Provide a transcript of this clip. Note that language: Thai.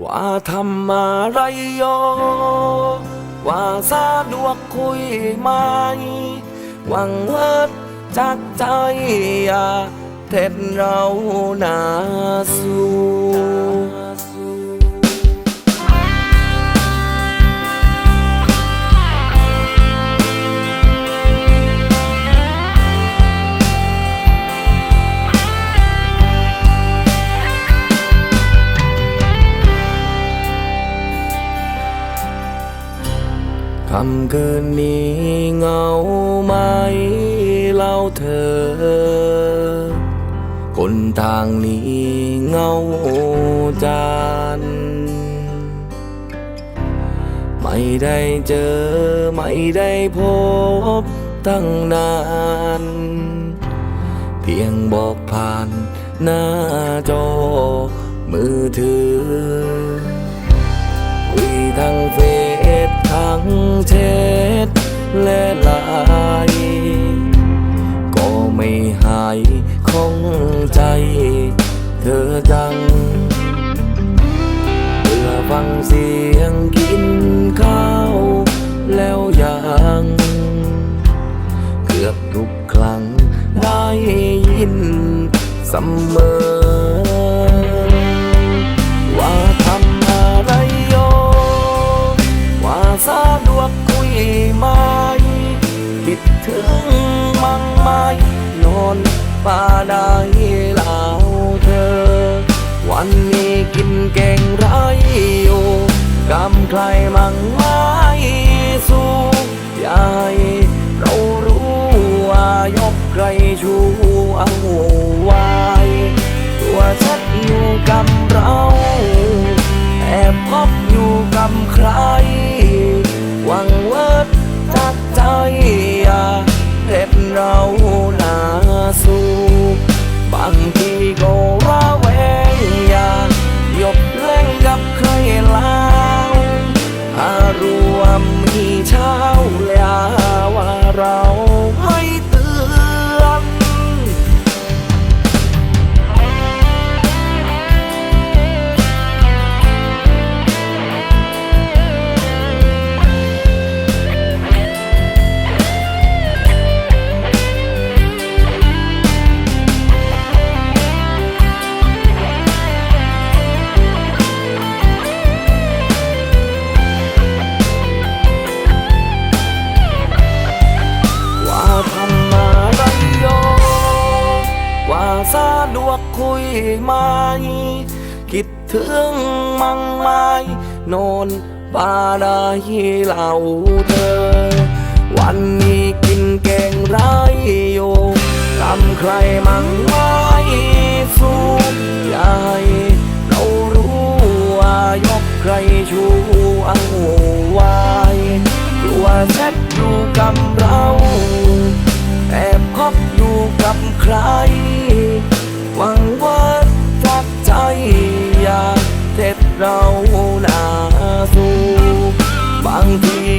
ว่าทำอะไรยอว่าสะดวกคุยไหมหวังเวิดจากใจอย่าเท็ดเราหนาสู้ คำเกินนี้เหงาไหมเล่าเธอ คนทางนี้เหงาจานไม่ได้เจอไม่ได้พบตั้งนาน เพียงบอกผ่านหน้าจอมือถือคุยทั้งเฟซ ทั้งแชทและไลน์ก็ไม่หายของใจเธอจังเพื่อฟังเสียงกินข้าวแล้วยังเกือบทุกครั้งได้ยินเสมอ คุยไหมคิดถึงมังไหมนอนป่าได้เล่าเธอ วันนี้กินแกงไรอยู่กำใครมั่งไหมสู้ยาให้เรารู้ว่ายกใครชูเอาไว้ตัวชัดอยู่กับเราแอบพบอยู่กับใคร วกคุยไหมคิดถึงมั่งไหมนอนบ้าได้เล่าเธอ วันนี้กินแกงไรโยทำใครมั่งไหมสู้ให้เรารู้ว่ายกใครชูเอาไว้กลัวแชทอยู่กับ ยากเท็ดเราหนาสูบางที